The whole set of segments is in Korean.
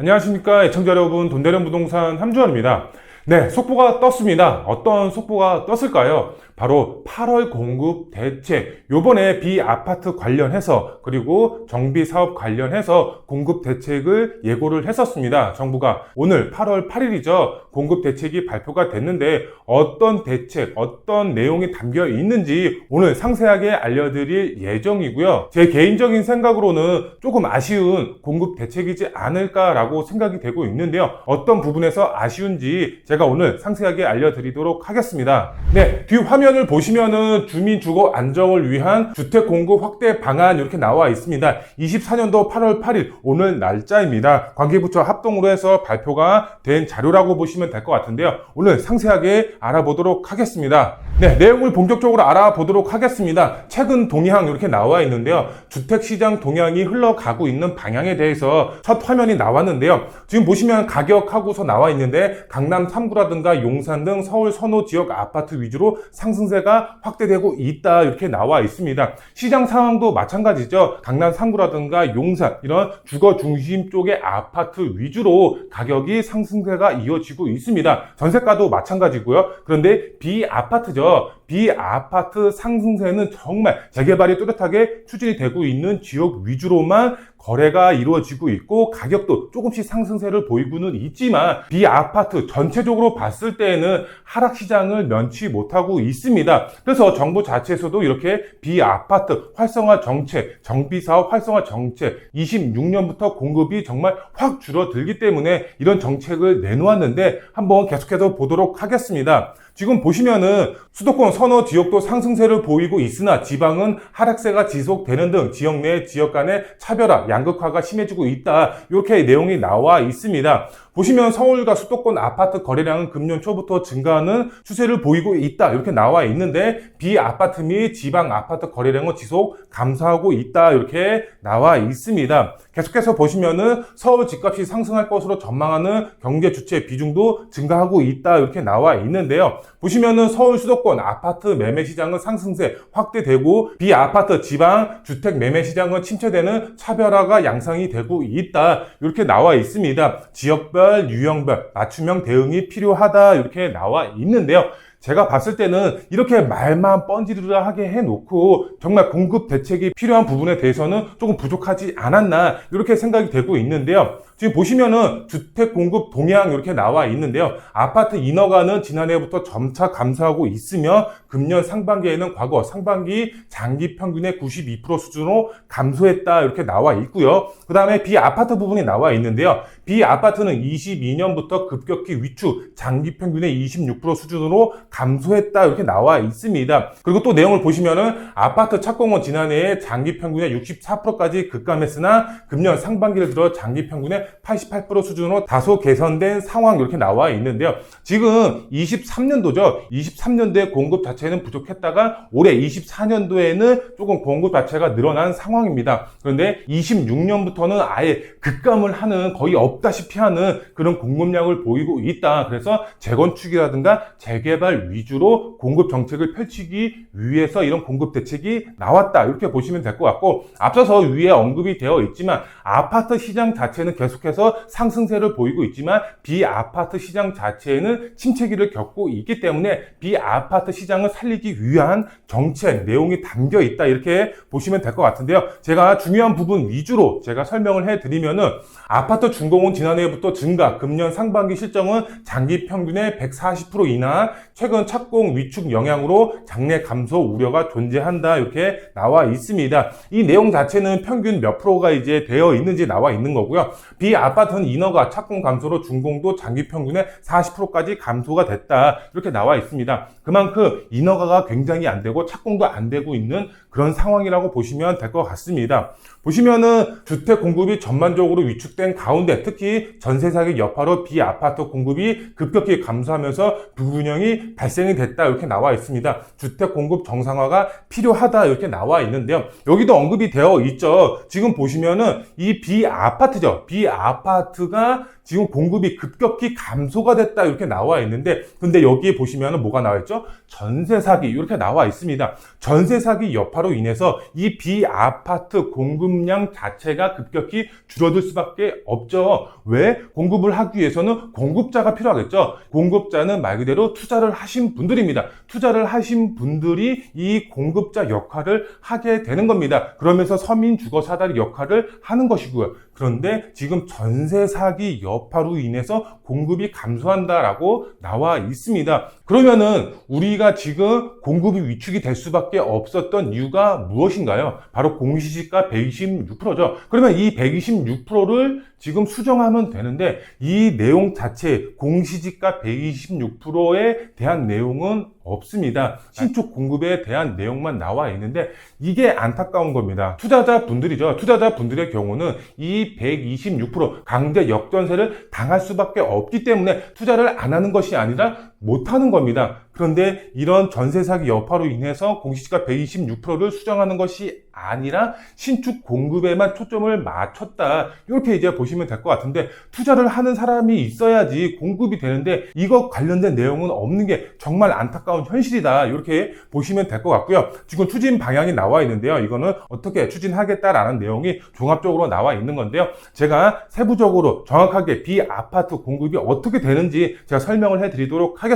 안녕하십니까 애청자 여러분 돈대련 부동산 함주원입니다. 네, 속보가 떴습니다. 어떤 속보가 떴을까요? 바로 8월 공급 대책. 요번에 비아파트 관련해서 그리고 정비 사업 관련해서 공급 대책을 예고를 했었습니다. 정부가 오늘 8월 8일이죠. 공급 대책이 발표가 됐는데 어떤 대책, 어떤 내용이 담겨 있는지 오늘 상세하게 알려드릴 예정이고요. 제 개인적인 생각으로는 조금 아쉬운 공급 대책이지 않을까라고 생각이 되고 있는데요. 어떤 부분에서 아쉬운지 제가 오늘 상세하게 알려드리도록 하겠습니다. 네, 뒤 화면 을 보시면은 주민 주거 안정을 위한 주택 공급 확대 방안 이렇게 나와 있습니다. 24년도 8월 8일 오늘 날짜입니다. 관계부처 합동으로 해서 발표가 된 자료라고 보시면 될 것 같은데요. 오늘 상세하게 알아보도록 하겠습니다. 네, 내용을 본격적으로 알아보도록 하겠습니다. 최근 동향 이렇게 나와 있는데요. 주택 시장 동향이 흘러가고 있는 방향에 대해서 첫 화면이 나왔는데요. 지금 보시면 가격하고서 나와 있는데 강남 3구라든가 용산 등 서울 선호 지역 아파트 위주로 상승 세가 확대되고 있다 이렇게 나와 있습니다. 시장 상황도 마찬가지죠. 강남 3구라든가 용산 이런 주거 중심 쪽의 아파트 위주로 가격이 상승세가 이어지고 있습니다. 전세가도 마찬가지고요. 그런데 비아파트죠. 비아파트 상승세는 정말 재개발이 뚜렷하게 추진이 되고 있는 지역 위주로만 거래가 이루어지고 있고 가격도 조금씩 상승세를 보이고는 있지만 비아파트 전체적으로 봤을 때에는 하락 시장을 면치 못하고 있습니다. 그래서 정부 자체에서도 이렇게 비아파트 활성화 정책, 정비 사업 활성화 정책 26년부터 공급이 정말 확 줄어들기 때문에 이런 정책을 내놓았는데 한번 계속해서 보도록 하겠습니다. 지금 보시면은 수도권 선호 지역도 상승세를 보이고 있으나 지방은 하락세가 지속되는 등 지역 내 지역 간의 차별화, 양극화가 심해지고 있다. 이렇게 내용이 나와 있습니다. 보시면 서울과 수도권 아파트 거래량은 금년 초부터 증가하는 추세를 보이고 있다. 이렇게 나와 있는데 비아파트 및 지방 아파트 거래량은 지속 감소하고 있다. 이렇게 나와 있습니다. 계속해서 보시면은 서울 집값이 상승할 것으로 전망하는 경제 주체 비중도 증가하고 있다. 이렇게 나와 있는데요. 보시면은 서울 수도권 아파트 매매 시장은 상승세 확대되고 비아파트 지방 주택 매매 시장은 침체되는 차별화가 양상이 되고 있다. 이렇게 나와 있습니다. 지역별 유형별 맞춤형 대응이 필요하다. 이렇게 나와 있는데요. 제가 봤을 때는 이렇게 말만 뻔지르르 하게 해놓고 정말 공급 대책이 필요한 부분에 대해서는 조금 부족하지 않았나 이렇게 생각이 되고 있는데요. 지금 보시면은 주택 공급 동향 이렇게 나와 있는데요. 아파트 인허가는 지난해부터 점차 감소하고 있으며 금년 상반기에는 과거 상반기 장기 평균의 92% 수준으로 감소했다 이렇게 나와 있고요. 그 다음에 비아파트 부분이 나와 있는데요. 비아파트는 22년부터 급격히 위축 장기 평균의 26% 수준으로 감소했다 이렇게 나와 있습니다. 그리고 또 내용을 보시면은 아파트 착공은 지난해에 장기 평균의 64%까지 급감했으나 금년 상반기를 들어 장기 평균의 88% 수준으로 다소 개선된 상황 이렇게 나와 있는데요. 지금 23년도죠. 23년도에 공급 자체는 부족했다가 올해 24년도에는 조금 공급 자체가 늘어난 상황입니다. 그런데 26년부터는 아예 급감을 하는 거의 없다시피 하는 그런 공급량을 보이고 있다. 그래서 재건축이라든가 재개발 위주로 공급 정책을 펼치기 위해서 이런 공급 대책이 나왔다. 이렇게 보시면 될 것 같고 앞서서 위에 언급이 되어 있지만 아파트 시장 자체는 계속 해서 상승세를 보이고 있지만 비아파트 시장 자체에는 침체기를 겪고 있기 때문에 비아파트 시장을 살리기 위한 정책 내용이 담겨 있다. 이렇게 보시면 될 것 같은데요. 제가 중요한 부분 위주로 제가 설명을 해 드리면은 아파트 준공은 지난해부터 증가, 금년 상반기 실정은 장기 평균의 140% 이나 최근 착공 위축 영향으로 장래 감소 우려가 존재한다 이렇게 나와 있습니다. 이 내용 자체는 평균 몇 프로가 이제 되어 있는지 나와 있는 거고요. 비 아파트는 인허가 착공 감소로 준공도 장기 평균의 40%까지 감소가 됐다 이렇게 나와 있습니다. 그만큼 인허가가 굉장히 안 되고 착공도 안 되고 있는 그런 상황이라고 보시면 될 것 같습니다. 보시면은 주택 공급이 전반적으로 위축된 가운데 특히 전세 사기 여파로 비아파트 공급이 급격히 감소하면서 불균형이 발생이 됐다 이렇게 나와 있습니다. 주택 공급 정상화가 필요하다 이렇게 나와 있는데요. 여기도 언급이 되어 있죠. 지금 보시면은 이 비아파트죠. 비아파트가 지금 공급이 급격히 감소가 됐다 이렇게 나와 있는데 근데 여기에 보시면은 뭐가 나와 있죠? 전세 사기 이렇게 나와 있습니다. 전세 사기 여파로 인해서 이 비아파트 공급량 자체가 급격히 줄어들 수밖에 없죠. 왜? 공급을 하기 위해서는 공급자가 필요하겠죠. 공급자는 말 그대로 투자를 하신 분들입니다. 투자를 하신 분들이 이 공급자 역할을 하게 되는 겁니다. 그러면서 서민 주거 사다리 역할을 하는 것이고요. 그런데 지금 전세 사기 여파로 인해서 공급이 감소한다라고 나와 있습니다. 그러면은 우리가 지금 공급이 위축이 될 수밖에 없었던 이유가 무엇인가요? 바로 공시지가 126%죠. 그러면 이 126%를 지금 수정하면 되는데 이 내용 자체 공시지가 126%에 대한 내용은 없습니다. 신축 공급에 대한 내용만 나와 있는데 이게 안타까운 겁니다. 투자자 분들이죠. 투자자 분들의 경우는 이 126% 강제 역전세를 당할 수밖에 없기 때문에 투자를 안 하는 것이 아니라 못 하는 겁니다. 그런데 이런 전세 사기 여파로 인해서 공시지가 126%를 수정하는 것이 아니라 신축 공급에만 초점을 맞췄다. 이렇게 이제 보시면 될 것 같은데 투자를 하는 사람이 있어야지 공급이 되는데 이거 관련된 내용은 없는 게 정말 안타까운 현실이다. 이렇게 보시면 될 것 같고요. 지금 추진 방향이 나와 있는데요. 이거는 어떻게 추진하겠다라는 내용이 종합적으로 나와 있는 건데요. 제가 세부적으로 정확하게 비아파트 공급이 어떻게 되는지 제가 설명을 해 드리도록 하겠습니다.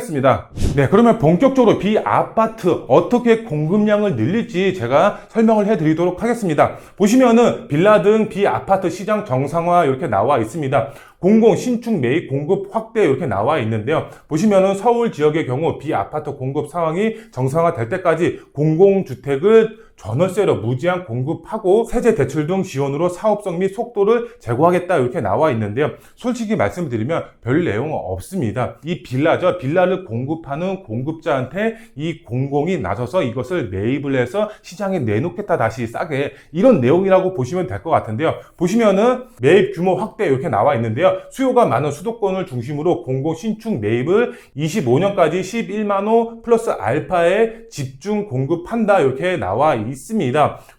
네, 그러면 본격적으로 비아파트 어떻게 공급량을 늘릴지 제가 설명을 해 드리도록 하겠습니다. 보시면은 빌라 등 비아파트 시장 정상화 이렇게 나와 있습니다. 공공 신축 매입 공급 확대 이렇게 나와 있는데요. 보시면은 서울 지역의 경우 비아파트 공급 상황이 정상화될 때까지 공공주택을 전월세로 무제한 공급하고 세제 대출 등 지원으로 사업성 및 속도를 제고하겠다 이렇게 나와 있는데요. 솔직히 말씀드리면 별 내용은 없습니다. 이 빌라죠. 빌라를 공급하는 공급자한테 이 공공이 나서서 이것을 매입을 해서 시장에 내놓겠다 다시 싸게 이런 내용이라고 보시면 될 것 같은데요. 보시면은 매입 규모 확대 이렇게 나와 있는데요. 수요가 많은 수도권을 중심으로 공공 신축 매입을 25년까지 11만 호 플러스 알파에 집중 공급한다 이렇게 나와 있습니다.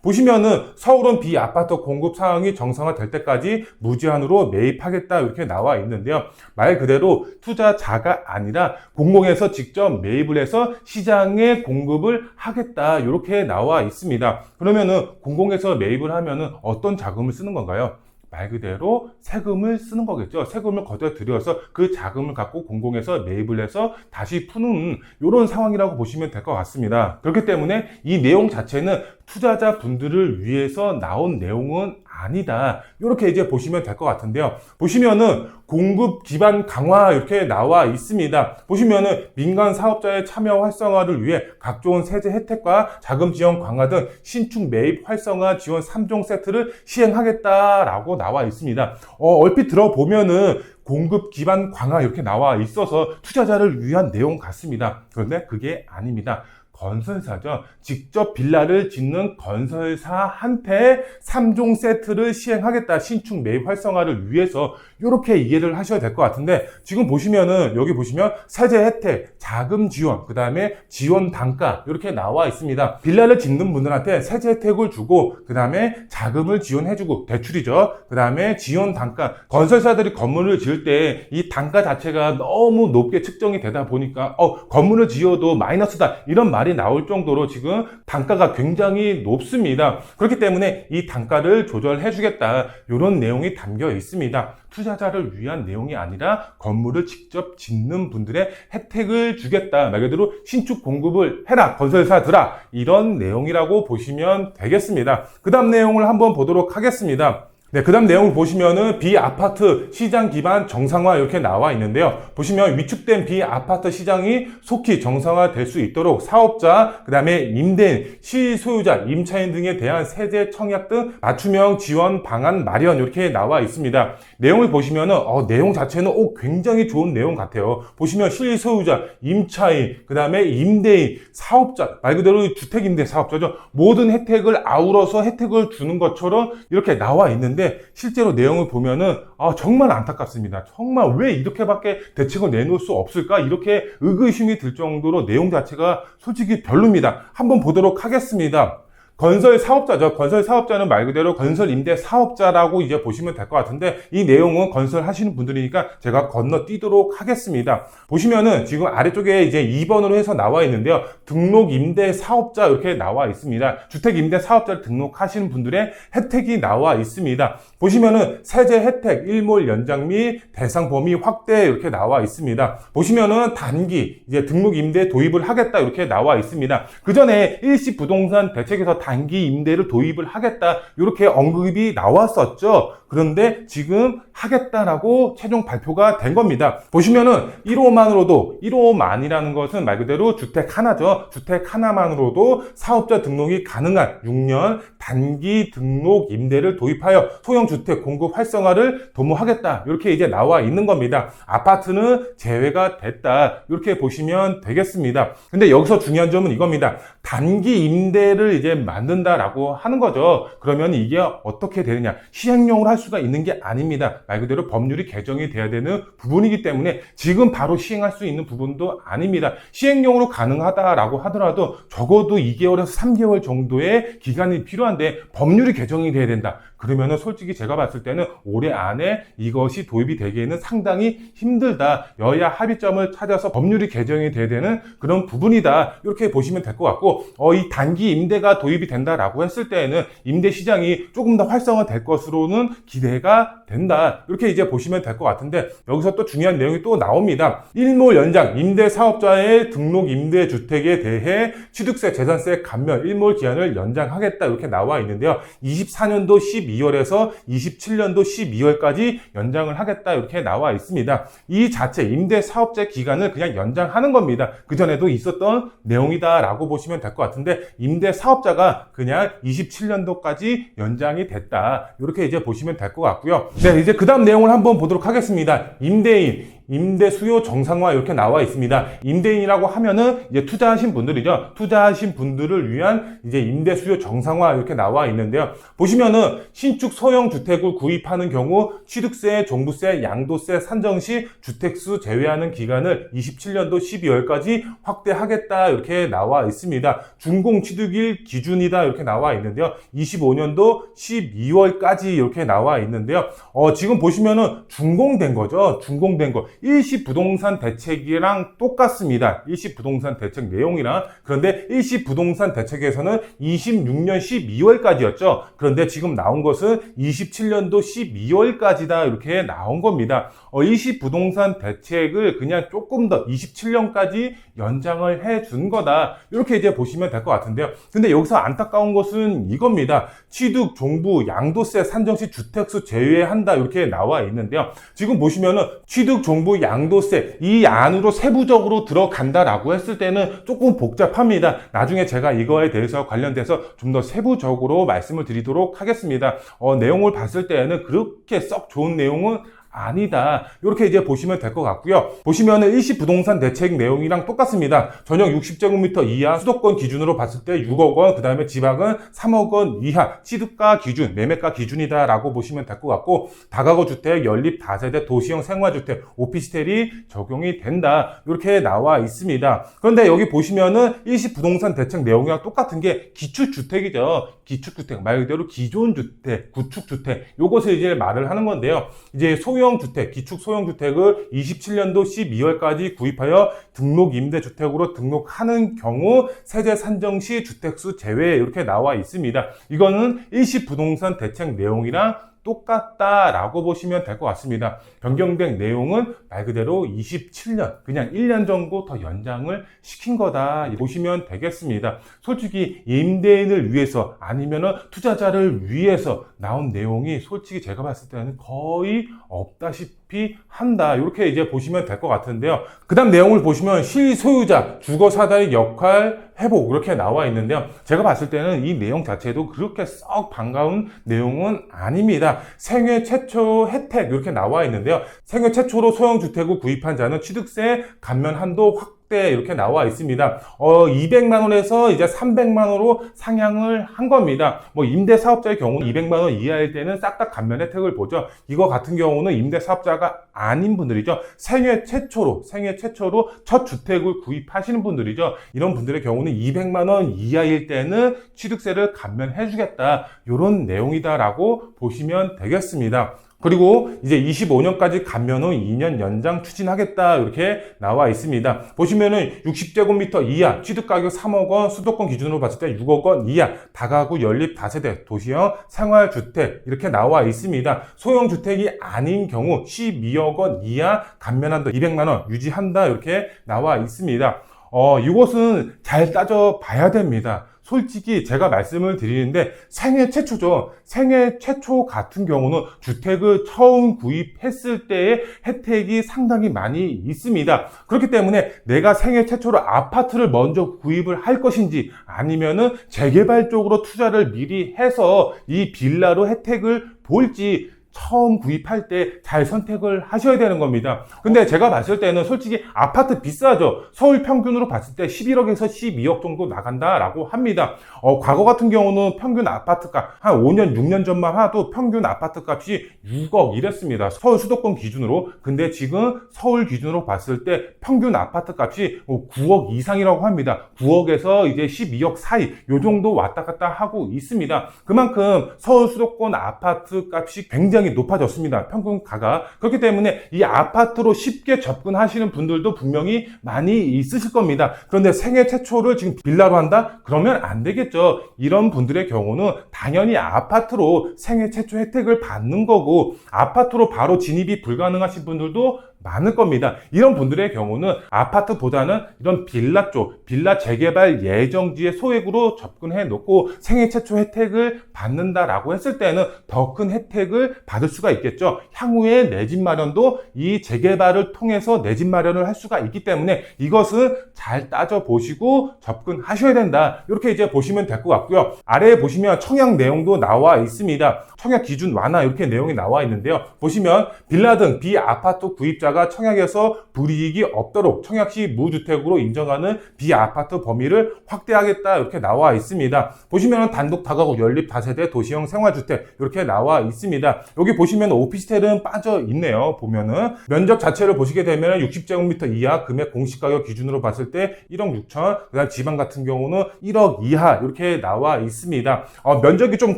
보시면은 서울은 비아파트 공급 상황이 정상화될 때까지 무제한으로 매입하겠다 이렇게 나와 있는데요. 말 그대로 투자자가 아니라 공공에서 직접 매입을 해서 시장에 공급을 하겠다 이렇게 나와 있습니다. 그러면은 공공에서 매입을 하면은 어떤 자금을 쓰는 건가요? 말 그대로 세금을 쓰는 거겠죠. 세금을 거둬 들여서 그 자금을 갖고 공공에서 매입을 해서 다시 푸는 이런 상황이라고 보시면 될 것 같습니다. 그렇기 때문에 이 내용 자체는 투자자 분들을 위해서 나온 내용은 아니다. 이렇게 이제 보시면 될 것 같은데요. 보시면은 공급 기반 강화 이렇게 나와 있습니다. 보시면은 민간 사업자의 참여 활성화를 위해 각종 세제 혜택과 자금 지원 강화 등 신축 매입 활성화 지원 3종 세트를 시행하겠다라고 나와 있습니다. 어, 얼핏 들어보면은 공급 기반 강화 이렇게 나와 있어서 투자자를 위한 내용 같습니다. 그런데 그게 아닙니다. 건설사죠. 직접 빌라를 짓는 건설사한테 3종 세트를 시행하겠다. 신축 매입 활성화를 위해서 이렇게 이해를 하셔야 될 것 같은데 지금 보시면은 여기 보시면 세제 혜택, 자금 지원, 그 다음에 지원 단가 이렇게 나와 있습니다. 빌라를 짓는 분들한테 세제 혜택을 주고 그 다음에 자금을 지원해 주고 대출이죠. 그 다음에 지원 단가 건설사들이 건물을 지을 때 이 단가 자체가 너무 높게 측정이 되다 보니까 어 건물을 지어도 마이너스다 이런 말이 나올 정도로 지금 단가가 굉장히 높습니다. 그렇기 때문에 이 단가를 조절해 주겠다 이런 내용이 담겨 있습니다. 투자자를 위한 내용이 아니라 건물을 직접 짓는 분들의 혜택을 주겠다. 말 그대로 신축 공급을 해라. 건설사들아. 이런 내용이라고 보시면 되겠습니다. 그 다음 내용을 한번 보도록 하겠습니다. 네, 그 다음 내용을 보시면은 비아파트 시장 기반 정상화 이렇게 나와 있는데요. 보시면 위축된 비아파트 시장이 속히 정상화 될 수 있도록 사업자, 그 다음에 임대인, 시소유자, 임차인 등에 대한 세제 청약 등 맞춤형 지원 방안 마련 이렇게 나와 있습니다. 내용을 보시면은 어, 내용 자체는 오, 굉장히 좋은 내용 같아요. 보시면 실소유자, 임차인, 그 다음에 임대인, 사업자, 말 그대로 주택임대 사업자죠. 모든 혜택을 아우러서 혜택을 주는 것처럼 이렇게 나와 있는데 실제로 내용을 보면은 아, 정말 안타깝습니다. 정말 왜 이렇게밖에 대책을 내놓을 수 없을까? 이렇게 의구심이 들 정도로 내용 자체가 솔직히 별로입니다. 한번 보도록 하겠습니다. 건설 사업자죠. 건설 사업자는 말 그대로 건설 임대 사업자라고 이제 보시면 될 것 같은데 이 내용은 건설 하시는 분들이니까 제가 건너뛰도록 하겠습니다. 보시면은 지금 아래쪽에 이제 2번으로 해서 나와 있는데요. 등록 임대 사업자 이렇게 나와 있습니다. 주택 임대 사업자를 등록하시는 분들의 혜택이 나와 있습니다. 보시면은 세제 혜택, 일몰 연장 및 대상 범위 확대 이렇게 나와 있습니다. 보시면은 단기 이제 등록 임대 도입을 하겠다 이렇게 나와 있습니다. 그 전에 일시 부동산 대책에서 단기 임대를 도입을 하겠다 이렇게 언급이 나왔었죠. 그런데 지금 하겠다라고 최종 발표가 된 겁니다. 보시면은 1호만으로도 1호만이라는 것은 말 그대로 주택 하나죠. 주택 하나만으로도 사업자 등록이 가능한 6년 단기 등록 임대를 도입하여 소형 주택 공급 활성화를 도모하겠다. 이렇게 이제 나와 있는 겁니다. 아파트는 제외가 됐다. 이렇게 보시면 되겠습니다. 근데 여기서 중요한 점은 이겁니다. 단기 임대를 이제 만든다라고 하는 거죠. 그러면 이게 어떻게 되느냐? 시행령으로 할 수가 있는 게 아닙니다. 말 그대로 법률이 개정이 돼야 되는 부분이기 때문에 지금 바로 시행할 수 있는 부분도 아닙니다. 시행령으로 가능하다라고 하더라도 적어도 2개월에서 3개월 정도의 기간이 필요한데 법률이 개정이 돼야 된다. 그러면은 솔직히 제가 봤을 때는 올해 안에 이것이 도입이 되기에는 상당히 힘들다. 여야 합의점을 찾아서 법률이 개정이 돼야 되는 그런 부분이다. 이렇게 보시면 될 것 같고, 어, 이 단기 임대가 도입이 된다라고 했을 때에는 임대 시장이 조금 더 활성화될 것으로는 기대가 된다. 이렇게 이제 보시면 될 것 같은데, 여기서 또 중요한 내용이 또 나옵니다. 일몰 연장, 임대 사업자의 등록 임대 주택에 대해 취득세, 재산세 감면, 일몰 기한을 연장하겠다. 이렇게 나와 있는데요. 24년도 12월에서 27년도 12월까지 연장을 하겠다. 이렇게 나와 있습니다. 이 자체 임대 사업자 기간을 그냥 연장하는 겁니다. 그 전에도 있었던 내용이다라고 보시면 될 것 같은데, 임대 사업자가 그냥 27년도까지 연장이 됐다. 이렇게 이제 보시면 될 것 같고요. 네, 이제 그 다음 내용을 한번 보도록 하겠습니다. 임대인, 임대 수요 정상화 이렇게 나와 있습니다. 임대인이라고 하면은 이제 투자하신 분들이죠. 투자하신 분들을 위한 이제 임대 수요 정상화 이렇게 나와 있는데요. 보시면은 신축 소형 주택을 구입하는 경우 취득세, 종부세, 양도세 산정 시 주택수 제외하는 기간을 27년도 12월까지 확대하겠다 이렇게 나와 있습니다. 준공 취득일 기준이다 이렇게 나와 있는데요. 25년도 12월까지 이렇게 나와 있는데요. 어, 지금 보시면은 준공된 거죠. 준공된 거. 일시 부동산 대책이랑 똑같습니다. 일시 부동산 대책 내용이랑 그런데 일시 부동산 대책에서는 26년 12월까지였죠. 그런데 지금 나온 것은 27년도 12월까지다 이렇게 나온 겁니다. 어, 일시 부동산 대책을 그냥 조금 더 27년까지 연장을 해 준 거다. 이렇게 이제 보시면 될 것 같은데요. 근데 여기서 안타까운 것은 이겁니다. 취득, 종부, 양도세 산정 시 주택수 제외한다. 이렇게 나와 있는데요. 지금 보시면은 취득, 종부, 양도세 이 안으로 세부적으로 들어간다라고 했을 때는 조금 복잡합니다. 나중에 제가 이거에 대해서 관련돼서 좀 더 세부적으로 말씀을 드리도록 하겠습니다. 어, 내용을 봤을 때는 그렇게 썩 좋은 내용은 아니다. 이렇게 이제 보시면 될 것 같고요. 보시면은 일시 부동산 대책 내용이랑 똑같습니다. 전용 60제곱미터 이하 수도권 기준으로 봤을 때 6억 원, 그 다음에 지방은 3억 원 이하 취득가 기준, 매매가 기준이다라고 보시면 될 것 같고 다가구 주택, 연립 다세대 도시형 생활주택, 오피스텔이 적용이 된다. 이렇게 나와 있습니다. 그런데 여기 보시면은 일시 부동산 대책 내용이랑 똑같은 게 기축주택이죠. 기축주택 말 그대로 기존 주택, 구축 주택 요것을 이제 말을 하는 건데요. 이제 소형 주택, 기축 소형 주택을 27년도 12월까지 구입하여 등록 임대 주택으로 등록하는 경우 세제 산정 시 주택수 제외 이렇게 나와 있습니다. 이거는 일시 부동산 대책 내용이랑 똑같다라고 보시면 될 것 같습니다. 변경된 내용은 말 그대로 27년, 그냥 1년 정도 더 연장을 시킨 거다 보시면 되겠습니다. 솔직히 임대인을 위해서 아니면은 투자자를 위해서 나온 내용이 솔직히 제가 봤을 때는 거의 없다시피 한다. 이렇게 이제 보시면 될 것 같은데요. 그 다음 내용을 보시면 실소유자, 주거 사다리 역할 회복 이렇게 나와 있는데요. 제가 봤을 때는 이 내용 자체도 그렇게 썩 반가운 내용은 아닙니다. 생애 최초 혜택 이렇게 나와 있는데요. 생애 최초로 소형 주택을 구입한 자는 취득세 감면 한도 확 확대 이렇게 나와 있습니다. 어, 200만 원에서 이제 300만 원으로 상향을 한 겁니다. 뭐 임대 사업자의 경우는 200만 원 이하일 때는 싹 다 감면 혜택을 보죠. 이거 같은 경우는 임대 사업자가 아닌 분들이죠. 생애 최초로 생애 최초로 첫 주택을 구입하시는 분들이죠. 이런 분들의 경우는 200만 원 이하일 때는 취득세를 감면해 주겠다. 이런 내용이다라고 보시면 되겠습니다. 그리고 이제 25년까지 감면 후 2년 연장 추진하겠다 이렇게 나와 있습니다. 보시면은 60제곱미터 이하 취득 가격 3억 원 수도권 기준으로 봤을 때 6억 원 이하 다가구 연립 다세대 도시형 생활 주택 이렇게 나와 있습니다. 소형 주택이 아닌 경우 12억 원 이하 감면한도 200만 원 유지한다 이렇게 나와 있습니다. 어, 이것은 잘 따져 봐야 됩니다. 솔직히 제가 말씀을 드리는데 생애 최초죠. 생애 최초 같은 경우는 주택을 처음 구입했을 때의 혜택이 상당히 많이 있습니다. 그렇기 때문에 내가 생애 최초로 아파트를 먼저 구입을 할 것인지 아니면은 재개발 쪽으로 투자를 미리 해서 이 빌라로 혜택을 볼지 처음 구입할 때 잘 선택을 하셔야 되는 겁니다. 근데 제가 봤을 때는 솔직히 아파트 비싸죠. 서울 평균으로 봤을 때 11억에서 12억 정도 나간다라고 합니다. 어, 과거 같은 경우는 평균 아파트 값, 한 5년, 6년 전만 하도 평균 아파트 값이 6억 이랬습니다. 서울 수도권 기준으로. 근데 지금 서울 기준으로 봤을 때 평균 아파트 값이 9억 이상이라고 합니다. 9억에서 이제 12억 사이, 요 정도 왔다 갔다 하고 있습니다. 그만큼 서울 수도권 아파트 값이 굉장히 높아졌습니다. 평균 가가. 그렇기 때문에 이 아파트로 쉽게 접근하시는 분들도 분명히 많이 있으실 겁니다. 그런데 생애 최초를 지금 빌라로 한다? 그러면 안 되겠죠. 이런 분들의 경우는 당연히 아파트로 생애 최초 혜택을 받는 거고 아파트로 바로 진입이 불가능하신 분들도 많을 겁니다. 이런 분들의 경우는 아파트보다는 이런 빌라 쪽, 빌라 재개발 예정지의 소액으로 접근해 놓고 생애 최초 혜택을 받는다라고 했을 때는 더 큰 혜택을 받을 수가 있겠죠. 향후에 내 집 마련도 이 재개발을 통해서 내 집 마련을 할 수가 있기 때문에 이것은 잘 따져 보시고 접근하셔야 된다. 이렇게 이제 보시면 될 것 같고요. 아래에 보시면 청약 내용도 나와 있습니다. 청약 기준 완화 이렇게 내용이 나와 있는데요. 보시면 빌라 등 비아파트 구입자가 청약에서 불이익이 없도록 청약 시 무주택으로 인정하는 비아파트 범위를 확대하겠다 이렇게 나와 있습니다. 보시면 단독 다가구 연립 다세대 도시형 생활주택 이렇게 나와 있습니다. 여기 보시면 오피스텔은 빠져 있네요. 보면은 면적 자체를 보시게 되면 60제곱미터 이하 금액 공시가격 기준으로 봤을 때 1억 6천 그다음 지방 같은 경우는 1억 이하 이렇게 나와 있습니다. 어, 면적이 좀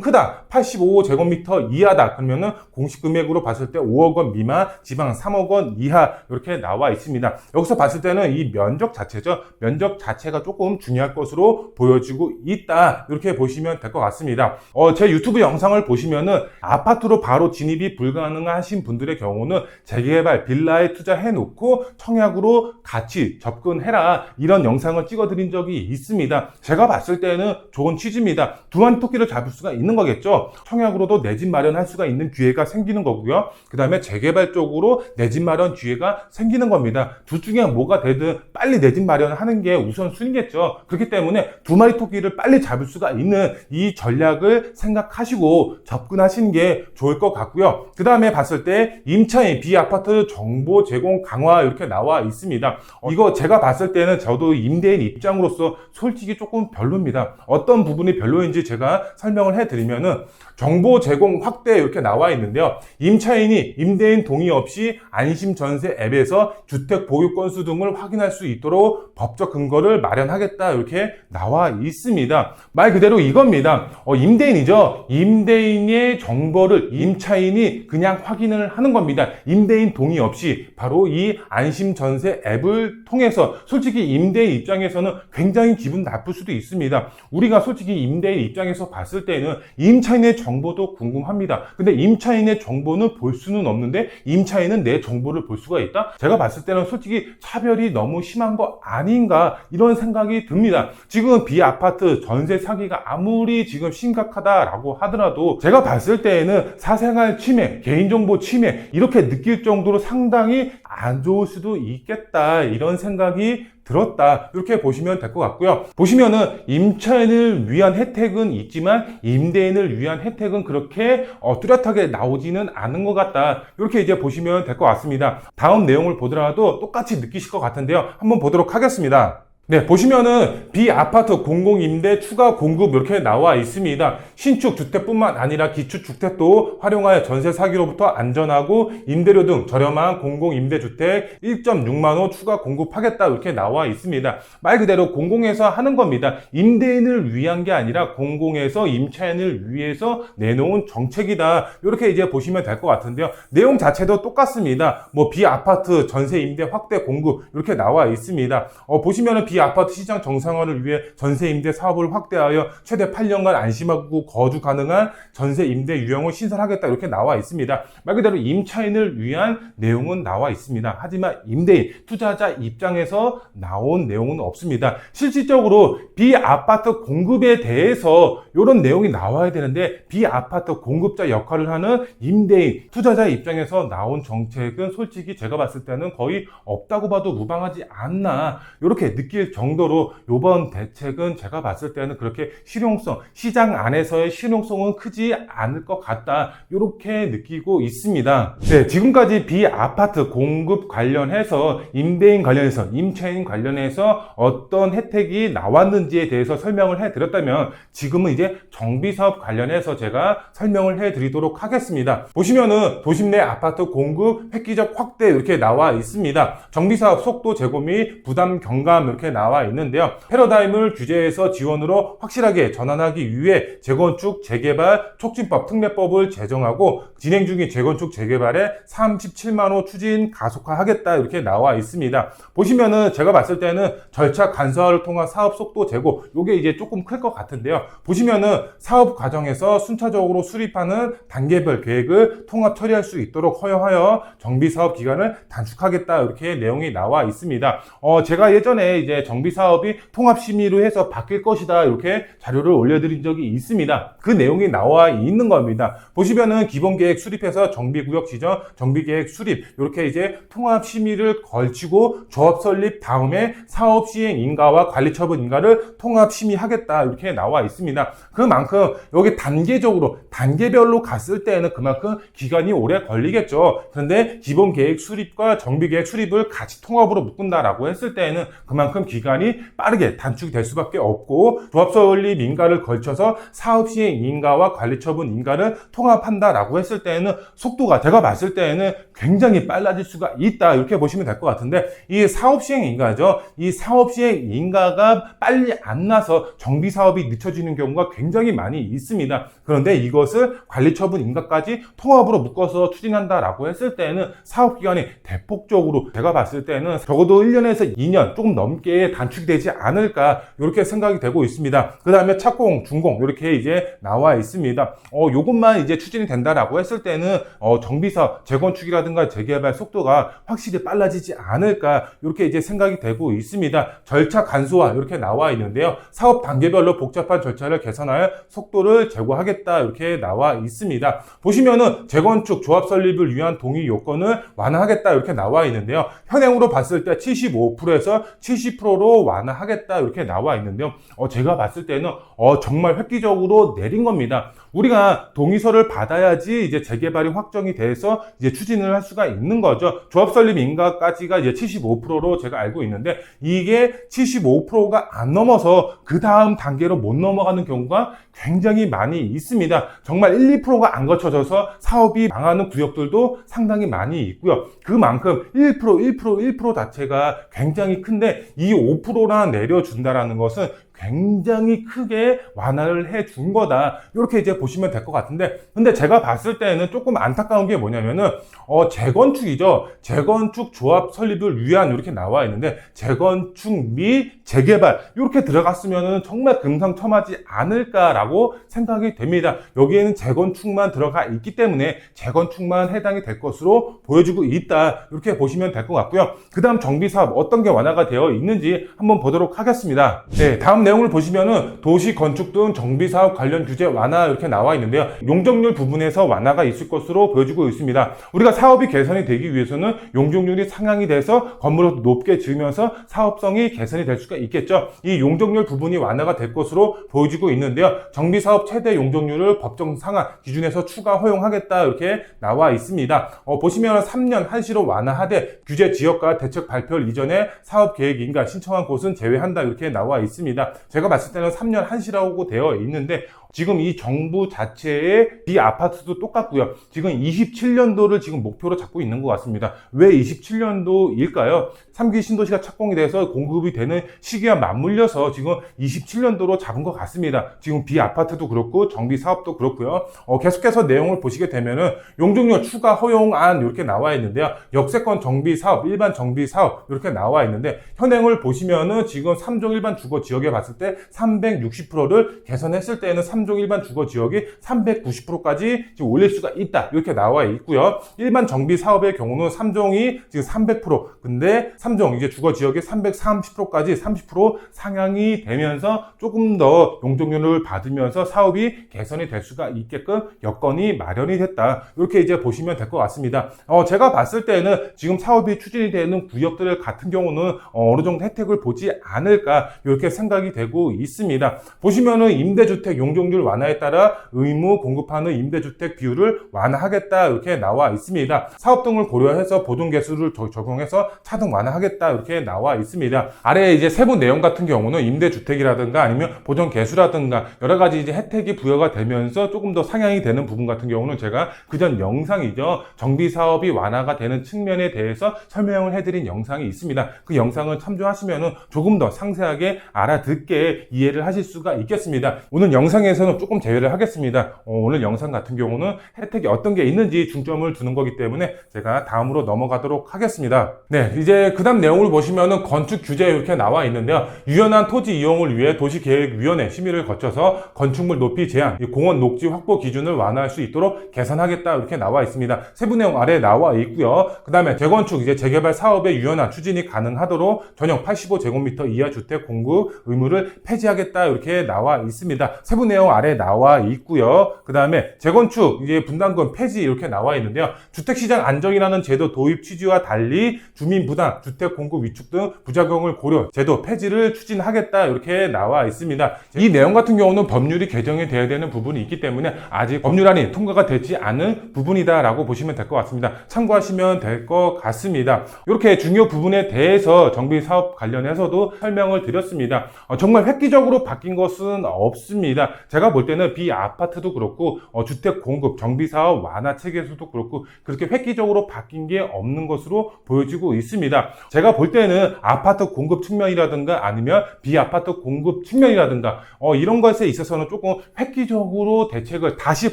크다 85제곱미터 이하다 그러면은 공시 금액으로 봤을 때 5억 원 미만 지방 3억 원 이하 이렇게 나와 있습니다. 여기서 봤을 때는 이 면적 자체죠. 면적 자체가 조금 중요할 것으로 보여지고 있다. 이렇게 보시면 될 것 같습니다. 어, 제 유튜브 영상을 보시면은 아파트로 바로 진입이 불가능하신 분들의 경우는 재개발 빌라에 투자해 놓고 청약으로 같이 접근해라. 이런 영상을 찍어 드린 적이 있습니다. 제가 봤을 때는 좋은 취지입니다. 두 마리 토끼를 잡을 수가 있는 거겠죠. 청약으로도 내 집 마련할 수가 있는 기회가 생기는 거고요. 그 다음에 재개발 쪽으로 내 집 마련 기회가 생기는 겁니다. 둘 중에 뭐가 되든 빨리 내 집 마련을 하는 게 우선순위겠죠. 그렇기 때문에 두 마리 토끼를 빨리 잡을 수가 있는 이 전략을 생각하시고 접근하시는 게 좋을 것 같고요. 그 다음에 봤을 때 임차인 비아파트 정보 제공 강화 이렇게 나와 있습니다. 어, 이거 제가 봤을 때는 저도 임대인 입장으로서 솔직히 조금 별로입니다. 어떤 부분이 별로인지 제가 설명을 해드리면은 정보 제공 확대 이렇게 나와 있는데요. 임차인이 임대인 동의 없이 안심 전세 앱에서 주택 보유 건수 등을 확인할 수 있도록 법적 근거를 마련하겠다 이렇게 나와 있습니다. 말 그대로 이겁니다. 어, 임대인이죠. 임대인의 정보를 임차인이 그냥 확인을 하는 겁니다. 임대인 동의 없이 바로 이 안심 전세 앱을 통해서 솔직히 임대인 입장에서는 굉장히 기분 나쁠 수도 있습니다. 우리가 솔직히 임대인 입장에서 봤을 때는 임차인의 정보도 궁금합니다. 근데 임차인의 정보는 볼 수는 없는데 임차인은 내 정보를 볼 수가 있다? 제가 봤을 때는 솔직히 차별이 너무 심한 거 아닌가 이런 생각이 듭니다. 지금 비아파트 전세 사기가 아무리 지금 심각하다라고 하더라도 제가 봤을 때에는 사생활 침해, 개인정보 침해 이렇게 느낄 정도로 상당히 안 좋을 수도 있겠다 이런 생각이 들었다. 이렇게 보시면 될 것 같고요. 보시면은 임차인을 위한 혜택은 있지만 임대인을 위한 혜택은 그렇게 어, 뚜렷하게 나오지는 않은 것 같다. 이렇게 이제 보시면 될 것 같습니다. 다음 내용을 보더라도 똑같이 느끼실 것 같은데요. 한번 보도록 하겠습니다. 네, 보시면은 비아파트 공공임대 추가 공급 이렇게 나와 있습니다. 신축 주택뿐만 아니라 기축 주택도 활용하여 전세 사기로부터 안전하고 임대료 등 저렴한 공공임대 주택 1.6만 호 추가 공급하겠다 이렇게 나와 있습니다. 말 그대로 공공에서 하는 겁니다. 임대인을 위한 게 아니라 공공에서 임차인을 위해서 내놓은 정책이다. 이렇게 이제 보시면 될 것 같은데요. 내용 자체도 똑같습니다. 뭐 비아파트 전세 임대 확대 공급 이렇게 나와 있습니다. 어, 보시면은 비 아파트 시장 정상화를 위해 전세 임대 사업을 확대하여 최대 8년간 안심하고 거주 가능한 전세 임대 유형을 신설하겠다 이렇게 나와 있습니다. 말 그대로 임차인을 위한 내용은 나와 있습니다. 하지만 임대인 투자자 입장에서 나온 내용은 없습니다. 실질적으로 비아파트 공급에 대해서 이런 내용이 나와야 되는데 비아파트 공급자 역할을 하는 임대인 투자자 입장에서 나온 정책은 솔직히 제가 봤을 때는 거의 없다고 봐도 무방하지 않나 이렇게 느낄 정도로 이번 대책은 제가 봤을 때는 그렇게 실용성, 시장 안에서의 실용성은 크지 않을 것 같다. 이렇게 느끼고 있습니다. 네, 지금까지 비아파트 공급 관련해서 임대인 관련해서 임차인 관련해서 어떤 혜택이 나왔는지에 대해서 설명을 해 드렸다면 지금은 이제 정비사업 관련해서 제가 설명을 해 드리도록 하겠습니다. 보시면은 도심 내 아파트 공급 획기적 확대 이렇게 나와 있습니다. 정비사업 속도 제고 및 부담 경감 이렇게 나와 있는데요. 패러다임을 규제해서 지원으로 확실하게 전환하기 위해 재건축, 재개발, 촉진법, 특례법을 제정하고 진행 중인 재건축, 재개발에 37만 호 추진 가속화하겠다 이렇게 나와 있습니다. 보시면은 제가 봤을 때는 절차 간소화를 통한 사업 속도 제고 요게 이제 조금 클 것 같은데요. 보시면은 사업 과정에서 순차적으로 수립하는 단계별 계획을 통합 처리할 수 있도록 허용하여 정비 사업 기간을 단축하겠다 이렇게 내용이 나와 있습니다. 어, 제가 예전에 이제 정비 사업이 통합 심의로 해서 바뀔 것이다 이렇게 자료를 올려드린 적이 있습니다. 그 내용이 나와 있는 겁니다. 보시면은 기본 계획 수립해서 정비 구역 지정, 정비 계획 수립 이렇게 이제 통합 심의를 걸치고 조합 설립 다음에 사업 시행 인가와 관리 처분 인가를 통합 심의하겠다 이렇게 나와 있습니다. 그만큼 여기 단계적으로 단계별로 갔을 때는 그만큼 기간이 오래 걸리겠죠. 그런데 기본 계획 수립과 정비 계획 수립을 같이 통합으로 묶은다라고 했을 때는 그만큼 기 간이 빠르게 단축될 수밖에 없고 조합 설립 인가를 걸쳐서 사업 시행 인가와 관리 처분 인가를 통합한다라고 했을 때는 속도가 제가 봤을 때는 굉장히 빨라질 수가 있다 이렇게 보시면 될 것 같은데 이 사업 시행 인가죠. 이 사업 시행 인가가 빨리 안 나서 정비 사업이 늦춰지는 경우가 굉장히 많이 있습니다. 그런데 이것을 관리 처분 인가까지 통합으로 묶어서 추진한다라고 했을 때는 사업 기간이 대폭적으로 제가 봤을 때는 적어도 1년에서 2년 조금 넘게 단축되지 않을까 이렇게 생각이 되고 있습니다. 그 다음에 착공, 준공 이렇게 이제 나와 있습니다. 어, 요것만 이제 추진이 된다라고 했을 때는 어, 정비사 재건축이라든가 재개발 속도가 확실히 빨라지지 않을까 이렇게 이제 생각이 되고 있습니다. 절차 간소화 이렇게 나와 있는데요. 사업 단계별로 복잡한 절차를 개선하여 속도를 제고하겠다 이렇게 나와 있습니다. 보시면은 재건축 조합 설립을 위한 동의 요건을 완화하겠다 이렇게 나와 있는데요. 현행으로 봤을 때 75%에서 70%로 완화하겠다 이렇게 나와 있는데요. 어, 제가 봤을 때는 어, 정말 획기적으로 내린 겁니다. 우리가 동의서를 받아야지 이제 재개발이 확정이 돼서 이제 추진을 할 수가 있는 거죠. 조합 설립 인가까지가 이제 75%로 제가 알고 있는데 이게 75%가 안 넘어서 그 다음 단계로 못 넘어가는 경우가 굉장히 많이 있습니다. 정말 1, 2%가 안 거쳐져서 사업이 망하는 구역들도 상당히 많이 있고요. 그만큼 1%, 1%, 1% 자체가 굉장히 큰데 이 5%나 내려준다라는 것은 굉장히 크게 완화를 해 준 거다. 이렇게 이제 보시면 될 것 같은데, 근데 제가 봤을 때는 조금 안타까운 게 뭐냐면은, 어, 재건축이죠. 재건축 조합 설립을 위한 이렇게 나와 있는데, 재건축 및 재개발, 이렇게 들어갔으면은 정말 금상첨화지 않을까라고 생각이 됩니다. 여기에는 재건축만 들어가 있기 때문에 재건축만 해당이 될 것으로 보여지고 있다. 이렇게 보시면 될 것 같고요. 그 다음 정비 사업 어떤 게 완화가 되어 있는지 한번 보도록 하겠습니다. 네, 다음 내용을 보시면은 도시 건축 등 정비 사업 관련 규제 완화 이렇게 나와 있는데요. 용적률 부분에서 완화가 있을 것으로 보여지고 있습니다. 우리가 사업이 개선이 되기 위해서는 용적률이 상향이 돼서 건물을 높게 지으면서 사업성이 개선이 될 수가 있겠죠. 이 용적률 부분이 완화가 될 것으로 보여지고 있는데요. 정비 사업 최대 용적률을 법정 상한 기준에서 추가 허용하겠다 이렇게 나와 있습니다. 어, 보시면 3년 한시로 완화하되 규제 지역과 대책 발표 이전에 사업 계획 인가 신청한 곳은 제외한다 이렇게 나와 있습니다. 제가 봤을 때는 3년 한시라고 되어 있는데 지금 이 정부 자체의 이 아파트도 똑같고요. 지금 27년도를 지금 목표로 잡고 있는 것 같습니다. 왜 27년도일까요? 3기 신도시가 착공이 돼서 공급이 되는 시기와 맞물려서 지금 27년도로 잡은 것 같습니다. 지금 비 아파트도 그렇고 정비 사업도 그렇고요. 어, 계속해서 내용을 보시게 되면은 용적률 추가 허용안 이렇게 나와 있는데요. 역세권 정비 사업, 일반 정비 사업 이렇게 나와 있는데 현행을 보시면은 지금 3종 일반 주거 지역에 봤을 때 360%를 개선했을 때는 3종 일반 주거 지역이 390%까지 지금 올릴 수가 있다. 이렇게 나와 있고요. 일반 정비 사업의 경우는 3종이 지금 300% 근데 3종 이제 주거 지역이 330%까지 30% 상향이 되면서 조금 더 용적률을 받으면서 사업이 개선이 될 수가 있게끔 여건이 마련이 됐다. 이렇게 이제 보시면 될 것 같습니다. 어, 제가 봤을 때는 지금 사업이 추진이 되는 구역들 같은 경우는 어, 어느 정도 혜택을 보지 않을까 이렇게 생각이 되고 있습니다. 보시면은 임대주택 용적률 완화에 따라 의무 공급하는 임대주택 비율을 완화하겠다 이렇게 나와 있습니다. 사업 등을 고려해서 보증 개수를 적- 적용해서 차등 완화하겠다 이렇게 나와 있습니다. 아래 이제 세부 내용 같은 경우는 임대주택이라든가 아니면 보정 개수라든가 여러 가지 이제 혜택이 부여가 되면서 조금 더 상향이 되는 부분 같은 경우는 제가 그전 영상이죠. 정비 사업이 완화가 되는 측면에 대해서 설명을 해드린 영상이 있습니다. 그 영상을 참조하시면은 조금 더 상세하게 알아듣게 이해를 하실 수가 있겠습니다. 오늘 영상에서 는 조금 제외를 하겠습니다. 어, 오늘 영상 같은 경우는 혜택이 어떤 게 있는지 중점을 두는 거기 때문에 제가 다음으로 넘어가도록 하겠습니다. 네, 이제 그 다음 내용을 보시면은 건축 규제 이렇게 나와 있는데요. 유연한 토지 이용을 위해 도시계획위원회 심의를 거쳐서 건축물 높이 제한, 이 공원 녹지 확보 기준을 완화할 수 있도록 개선하겠다 이렇게 나와 있습니다. 세부 내용 아래 나와 있고요. 그 다음에 재건축 이제 재개발 사업의 유연한 추진이 가능하도록 전용 85제곱미터 이하 주택 공급 의무를 폐지하겠다 이렇게 나와 있습니다. 세부 내용 아래 나와 있고요. 그 다음에 재건축 이제 분담금 폐지 이렇게 나와 있는데요. 주택시장 안정이라는 제도 도입 취지와 달리 주민 부담, 주택 공급 위축 등 부작용을 고려 제도 폐지를 추진하겠다 이렇게 나와 있습니다. 이 내용 같은 경우는 법률이 개정이 돼야 되는 부분이 있기 때문에 아직 법률안이 통과가 되지 않은 부분이다라고 보시면 될 것 같습니다. 참고하시면 될 것 같습니다. 이렇게 중요 부분에 대해서 정비 사업 관련해서도 설명을 드렸습니다. 어, 정말 획기적으로 바뀐 것은 없습니다. 제가 볼 때는 비 아파트도 그렇고 어, 주택 공급 정비 사업 완화 체계에서도 그렇고 그렇게 획기적으로 바뀐 게 없는 것으로 보여지고 있습니다. 제가 볼 때는 아파트 공급 측면이라든가 아니면 비아파트 공급 측면이라든가 어, 이런 것에 있어서는 조금 획기적으로 대책을 다시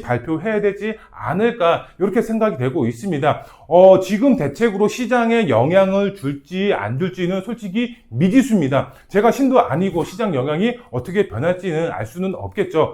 발표해야 되지 않을까 이렇게 생각이 되고 있습니다. 어, 지금 대책으로 시장에 영향을 줄지 안 줄지는 솔직히 미지수입니다. 제가 신도 아니고 시장 영향이 어떻게 변할지는 알 수는 없겠죠.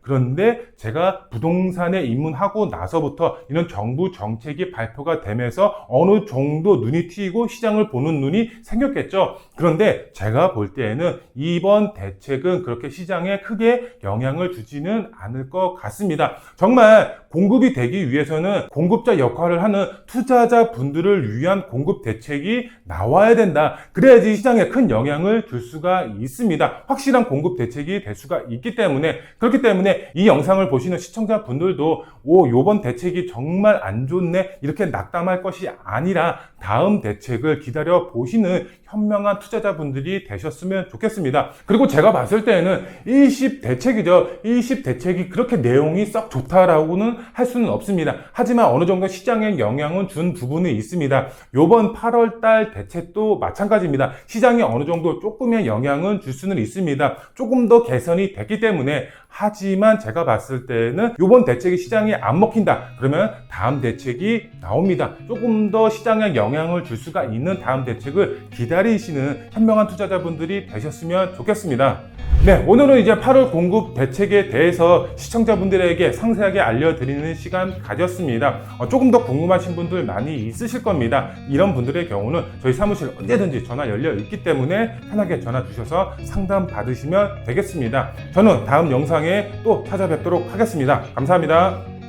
그런데 제가 부동산에 입문하고 나서부터 이런 정부 정책이 발표가 되면서 어느 정도 눈이 트이고 시장을 보는 눈이 생겼겠죠. 그런데 제가 볼 때에는 이번 대책은 그렇게 시장에 크게 영향을 주지는 않을 것 같습니다. 정말 공급이 되기 위해서는 공급자 역할을 하는 투자자 분들을 위한 공급 대책이 나와야 된다. 그래야지 시장에 큰 영향을 줄 수가 있습니다. 확실한 공급 대책이 될 수가 있기 때문에 그렇기 때문에 이 영상을 보시는 시청자 분들도 오 요번 대책이 정말 안 좋네 이렇게 낙담할 것이 아니라 다음 대책을 기다려 보시는 현명한 투자자분들이 되셨으면 좋겠습니다. 그리고 제가 봤을 때는 일십 대책이죠. 일십 대책이 그렇게 내용이 썩 좋다라고는 할 수는 없습니다. 하지만 어느 정도 시장에 영향은 준 부분이 있습니다. 요번 8월 달 대책도 마찬가지입니다. 시장에 어느 정도 조금의 영향은 줄 수는 있습니다. 조금 더 개선이 됐기 때문에 하지만 제가 봤을 때는 요번 대책이 시장에 안 먹힌다. 그러면 다음 대책이 나옵니다. 조금 더 시장에 영향 영향을 줄 수가 있는 다음 대책을 기다리시는 현명한 투자자분들이 되셨으면 좋겠습니다. 네, 오늘은 이제 8월 공급 대책에 대해서 시청자분들에게 상세하게 알려드리는 시간 가졌습니다. 어, 조금 더 궁금하신 분들 많이 있으실 겁니다. 이런 분들의 경우는 저희 사무실 언제든지 전화 열려 있기 때문에 편하게 전화 주셔서 상담 받으시면 되겠습니다. 저는 다음 영상에 또 찾아뵙도록 하겠습니다. 감사합니다.